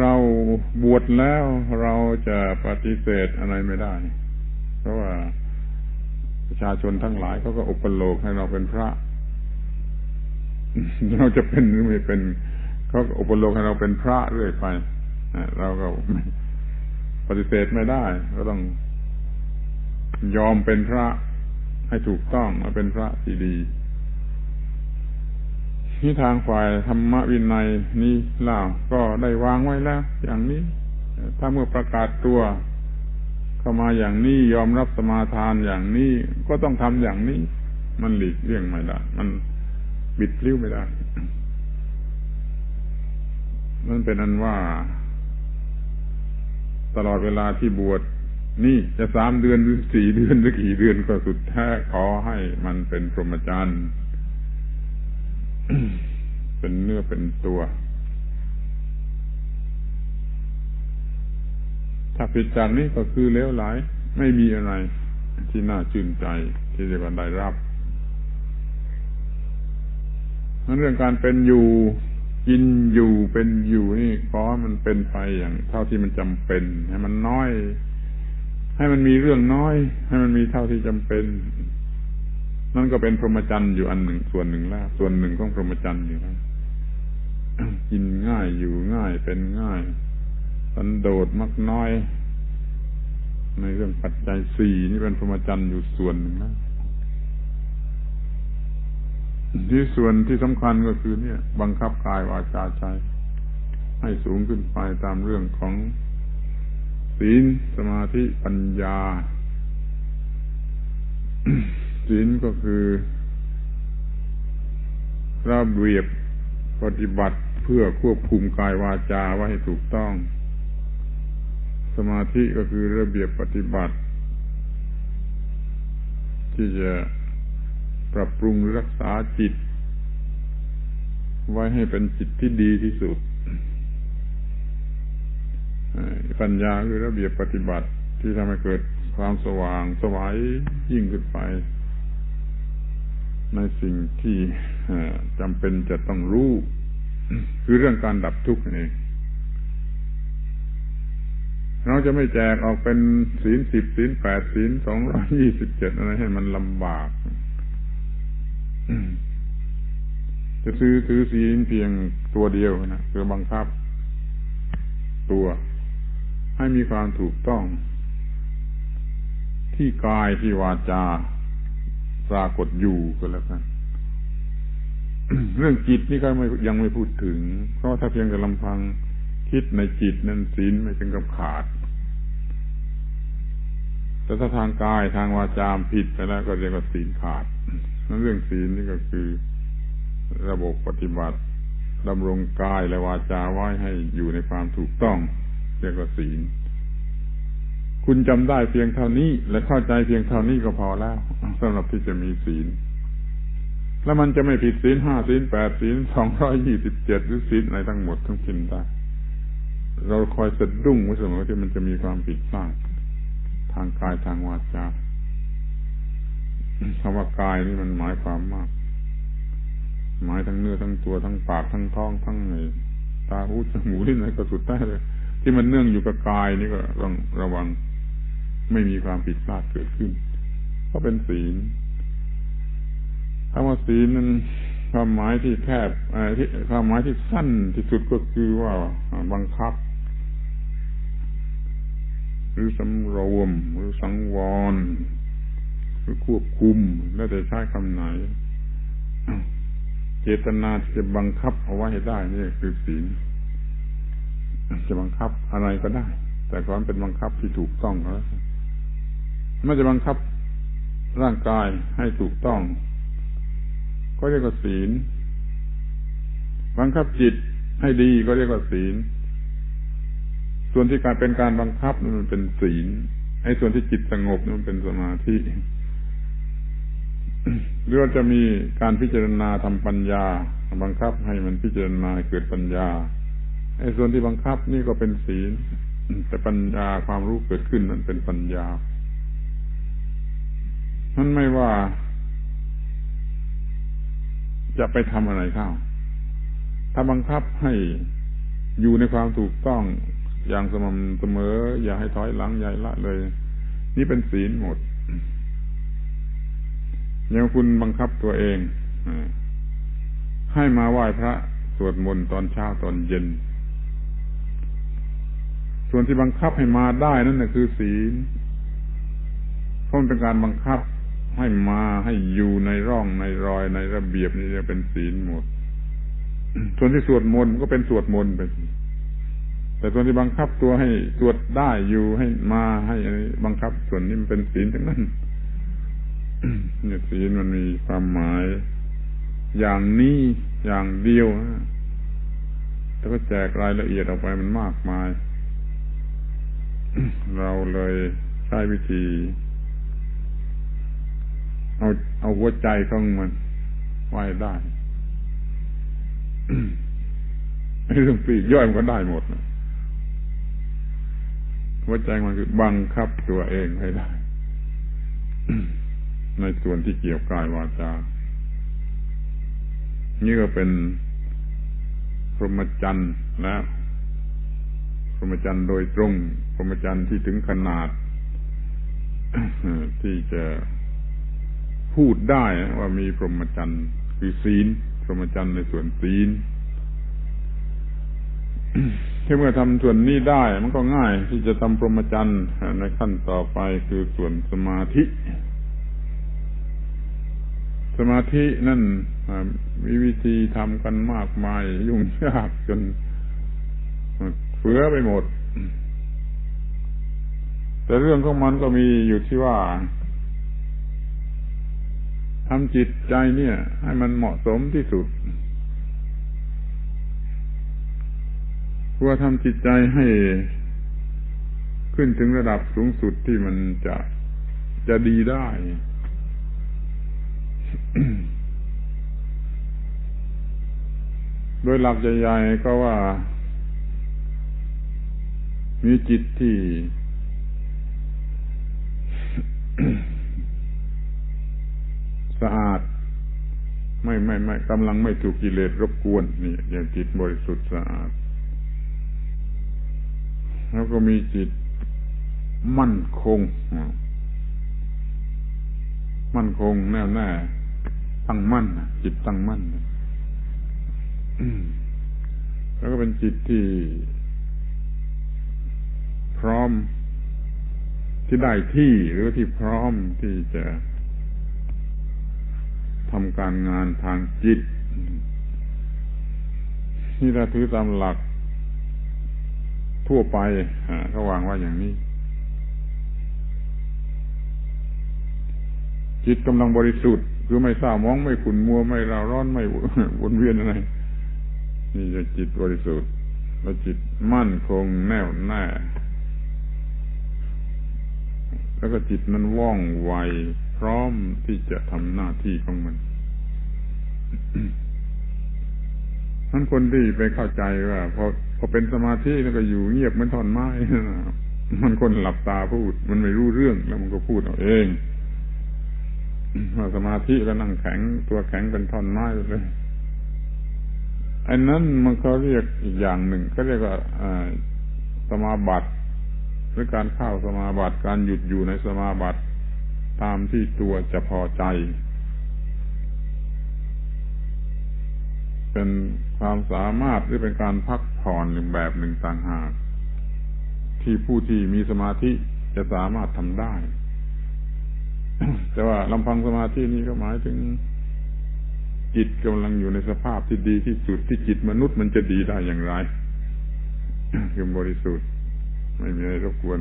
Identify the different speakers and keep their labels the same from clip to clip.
Speaker 1: เราบวชแล้วเราจะปฏิเสธอะไรไม่ได้ เพราะว่าประชาชนทั้งหลายเขาก็อุปโลกให้เราเป็นพระ เราจะเป็นหรือไม่เป็นเขาอุปโลกให้เราเป็นพระเรื่อยไปเราก็ปฏิเสธไม่ได้ ก็ต้องยอมเป็นพระให้ถูกต้องมาเป็นพระที่ดี นี่ทางฝ่ายธรรมวินัยนี้ล่าก็ได้วางไว้แล้ว อย่างนี้ ถ้าเมื่อประกาศตัว เข้ามาอย่างนี้ยอมรับสมาทานอย่างนี้ก็ต้องทำอย่างนี้ มันหลีกเลี่ยงไม่ได้มันบิดพลิ้วไม่ได้นั่นเป็นอันว่า ตลอดเวลาที่บวชนี่จะสามเดือนหรือสี่เดือนหรือกี่เดือนก็สุดแท้ขอให้มันเป็นพรหมจรรย์ เป็นเนื้อเป็นตัว ถ้าผิดจากนี้ก็คือเลวไหลไม่มีอะไรที่น่าชื่นใจที่จะได้รับนั้นเรื่องการเป็นอยู่กินอยู่เป็นอยู่นี่ขอมันเป็นไปอย่าง เท่าที่มันจำเป็น ให้มันน้อย ให้มันมีเรื่องน้อย ให้มันมีเท่าที่จำเป็น นั่นก็เป็นพรหมจรรย์อยู่อันหนึ่งส่วนหนึ่งแล้วส่วนหนึ่งของพรหมจรรย์อยู่แล้วกินง่ายอยู่ง่ายเป็นง่ายสันโดษมักน้อย ในเรื่องปัจจัยสี่นี่เป็นพรหมจรรย์อยู่ส่วนหนึ่งแล้วที่ส่วนที่สำคัญก็คือ เนี่ย บังคับกายวาจาใจให้สูงขึ้นไปตามเรื่องของศีลสมาธิปัญญา ศีลก็คือระเบียบปฏิบัติเพื่อควบคุมกายวาจาไว้ให้ถูกต้อง สมาธิก็คือระเบียบปฏิบัติ ที่จะปรับปรุงรักษาจิต ไว้ให้เป็นจิตที่ดีที่สุดปัญญาคือระเบียบปฏิบัติที่ทำให้เกิดความสว่างสวัยยิ่งขึ้นไป ในสิ่งที่จำเป็นจะต้องรู้ คือเรื่องการดับทุกข์นี่เราจะไม่แจกออกเป็นศีลสิบศีลแปดศีลสองร้อยี่สิบเจ็ดอะไรให้มันลำบาก จะซื้อถือศีลเพียงตัวเดียวนะคือบังคับ ตัว ให้มีความถูกต้อง ที่กายที่วาจา ปรากฏอยู่ก็แล้วกันเรื่องจิตนี่ก็ไม่ยังไม่พูดถึง เพราะถ้าเพียงแต่ลำพังคิดในจิตนั้นศีลไม่ถึงกับขาด แต่ถ้าทางกายทางวาจามผิดไปแล้วก็เรียกว่าศีลขาดนั่นเรื่องศีลนี่ก็คือ ระบบปฏิบัติดำรงกายและวาจาไว้ให้อยู่ในความถูกต้อง เรียกว่าศีล คุณจำได้เพียงเท่านี้ และเข้าใจเพียงเท่านี้ก็พอแล้วสำหรับที่จะมีศีล แล้วมันจะไม่ผิดศีลห้าศีลแปดศีลสองร้อยยี่สิบเจ็ดหรือศีลอะไรทั้งหมดทั้งสิ้นได้เราคอยสะดุ้งไว้เสมอที่มันจะมีความผิดพลาดทางกายทางวาจาคำว่ากายนี่มันหมายความมาก หมายทั้งเนื้อทั้งตัวทั้งปากทั้งท้องทั้งไอ้ตาหูจมูกลิ้นอะไรก็สุดได้เลย ที่มันเนื่องอยู่กับกายนี่ก็ต้องระวัง ไม่มีความผิดพลาดเกิดขึ้นเพราะเป็นศีลคำว่าศีลนั้นความหมายที่แคบที่ความหมายที่สั้นที่สุดก็คือว่าบังคับ หรือสำรวม หรือสังวร หรือควบคุม แล้วจะใช้คำไหน เจตนาที่จะบังคับเอาไว้ให้ได้นี่คือศีลจะบังคับอะไรก็ได้ แต่ความเป็นบังคับที่ถูกต้องแล้ว ไม่จะบังคับร่างกายให้ถูกต้อง ก็เรียกว่าศีล บังคับจิตให้ดีก็เรียกว่าศีล ส่วนที่การเป็นการบังคับมันเป็นศีลไอ้ส่วนที่จิตสงบนั้นเป็นสมาธิหรือว่าจะมีการพิจารณาทำปัญญา บังคับให้มันพิจารณาเกิดปัญญาไอ้ส่วนที่บังคับนี่ก็เป็นศีลแต่ปัญญาความรู้เกิดขึ้นนั้นเป็นปัญญา มันไม่ว่า จะไปทำอะไรเข้า ถ้าบังคับให้อยู่ในความถูกต้องอย่างสม่ำเสมอ อย่าให้ถอยหลังให้ละเลย นี่เป็นศีลหมดอย่างคุณบังคับตัวเองให้มาไหว้พระสวดมนต์ตอนเช้าตอนเย็น ส่วนที่บังคับให้มาได้นั่นนะคือศีลเพราะมันเป็นการบังคับ ให้มาให้อยู่ในร่องในรอยในระเบียบนี่จะเป็นศีลหมด ส่วนที่สวดมนต์ก็เป็นสวดมนต์ไปแต่ส่วนที่บังคับตัวให้สวดได้อยู่ให้มาให้บังคับส่วนนี้มันเป็นศีลทั้งนั้นเนี่ยศีลมันมีความหมาย อย่างนี้อย่างเดียวแต่ก็แจกรายละเอียดออกไปมันมากมาย เราเลยใช้วิธี เอาเอาหัวใจของมันไว้ได้เรื่องปีกย่อยมันก็ได้หมดนะหัวใจมันคือบังคับตัวเองให้ได้ ในส่วนที่เกี่ยวกายวาจานี่ก็เป็นพรหมจรรย์แล้วพรหมจรรย์โดยตรง พรหมจรรย์ที่ถึงขนาด ที่จะ พูดได้ว่ามีพรหมจรรย์คือศีล พรหมจรรย์ในส่วนศีลที่เมื่อทำส่วนนี้ได้ มันก็ง่ายที่จะทำพรหมจรรย์ในขั้นต่อไปคือส่วนสมาธิ สมาธินั่นมีวิธีทำกันมากมาย ยุ่งยากจนเฟือไปหมด แต่เรื่องของมันก็มีอยู่ที่ว่า ทำจิตใจเนี่ย ให้มันเหมาะสมที่สุดเพื่อทำจิตใจให้ขึ้นถึงระดับสูงสุดที่มันจะจะดีได้ โดยหลักใหญ่ๆก็ว่า มีจิตที่สะอาด ไม่ไม่ไม่กำลังไม่ถูกกิเลสรบกวนนี่อย่างจิตบริสุทธิ์สะอาด แล้วก็มีจิตมั่นคง มั่นคงแน่วแน่ตั้งมั่นจิตตั้งมั่นแล้วก็เป็นจิตที่ พร้อมที่ได้ที่หรือที่พร้อมที่จะำการงานทางจิตนี่ถ้าถือตามหลักทั่วไปเขาวางว่าอย่างนี้ จิตกำลังบริสุทธิ์ คือไม่เศร้ามองไม่ขุนมัวไม่ราร้อนไม่วนเวียนอะไร นี่จะจิตบริสุทธิ์แล้วจิตมั่นคงแน่วแน่แล้วก็จิตนั้นว่องไวพร้อมที่จะทำหน้าที่ของมัน นั้นคนที่ไปเข้าใจว่าพอพอเป็นสมาธิแล้วก็อยู่เงียบเหมือนท่อนไม้มันคนหลับตาพูด มันไม่รู้เรื่องแล้วมันก็พูดเอาเองว่าสมาธิแล้วนั่งแข็ง ตัวแข็งเป็นท่อนไม้เลยอันนั้นมันเขาเรียกอีกอย่างหนึ่งเขาเรียกว่าสมาบัติหรือการเข้าสมาบัติการหยุดอยู่ในสมาบัติตามที่ตัวจะพอใจ เป็นความสามารถหรือเป็นการพักผ่อนหนึ่งแบบหนึ่งต่างหาก ที่ผู้ที่มีสมาธิจะสามารถทำได้ แต่ว่าลำพังสมาธินี้ก็หมายถึงจิตกำลังอยู่ในสภาพที่ดีที่สุดที่จิตมนุษย์มันจะดีได้อย่างไรคือบริสุทธิ์ ไม่มีอะไรรบกวน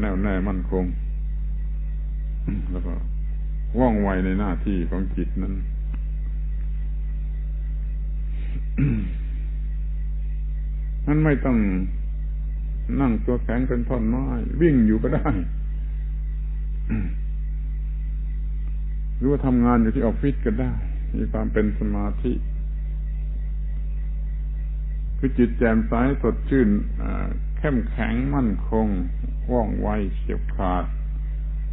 Speaker 1: แน่วแน่มั่นคง แล้วก็ว่องไวในหน้าที่ของจิตนั้น นั้นไม่ต้องนั่งตัวแข็งเป็นท่อนไม้วิ่งอยู่ก็ได้หรือว่าทำงานอยู่ที่ออฟฟิศก็ได้ มีความเป็นสมาธิคือจิตแจ่มใสสดชื่นเข้มแข็งมั่นคง ว่องไวเฉียบขาด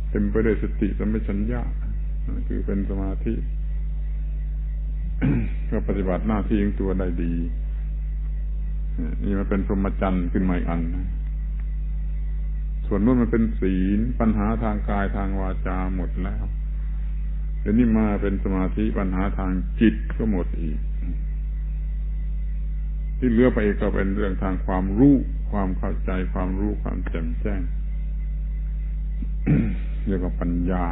Speaker 1: เต็มไปด้วยสติสัมปชัญญะคือเป็นสมาธิ ก็ปฏิบัติหน้าที่ของตัวได้ดี นี่มันเป็นพรหมจรรย์ขึ้นมาอีกอันนะส่วนนู้นมันเป็นศีลปัญหาทางกายทางวาจาหมดแล้วเดี๋ยวนี้มาเป็นสมาธิปัญหาทางจิตก็หมดอีก ที่เหลือไปอกก็เป็นเรื่องทางความรู้ความเข้าใจความรู้ความแจ่มแจ้งเรียกว่าปัญญา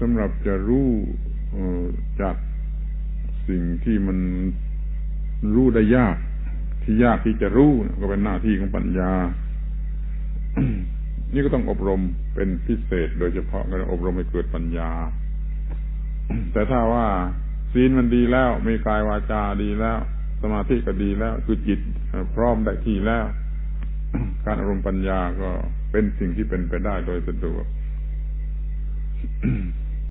Speaker 1: สำหรับจะรู้จากสิ่งที่มันรู้ได้ยาก ที่ยากที่จะรู้ก็เป็นหน้าที่ของปัญญา นี่ก็ต้องอบรมเป็นพิเศษ โดยเฉพาะการอบรมให้เกิดปัญญา แต่ถ้าว่าศีลมันดีแล้ว มีกายวาจาดีแล้ว สมาธิก็ดีแล้ว คือจิตพร้อมได้ที่แล้ว การอารมณ์ปัญญาก็เป็นสิ่งที่เป็นไปได้โดยสะดวก